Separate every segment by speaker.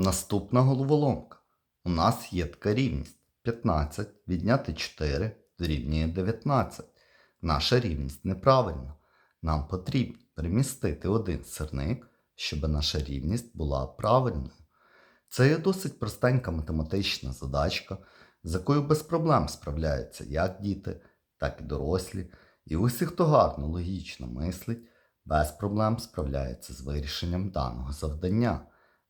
Speaker 1: Наступна головоломка. У нас є така рівність. 15 відняти 4 дорівнює 19. Наша рівність неправильна. Нам потрібно перемістити один сирник, щоб наша рівність була правильною. Це є досить простенька математична задачка, з якою без проблем справляються як діти, так і дорослі. І усі, хто гарно логічно мислить, без проблем справляється з вирішенням даного завдання.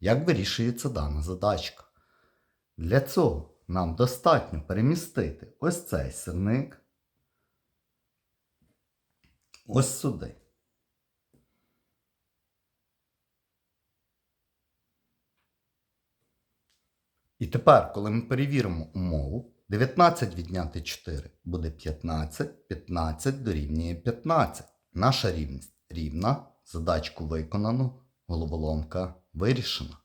Speaker 1: Як вирішується дана задачка? Для цього нам достатньо перемістити ось цей сирник ось сюди. І тепер, коли ми перевіримо умову, 19 відняти 4 буде 15, 15 дорівнює 15. Наша рівність рівна, задачку виконано, головоломка вирішена.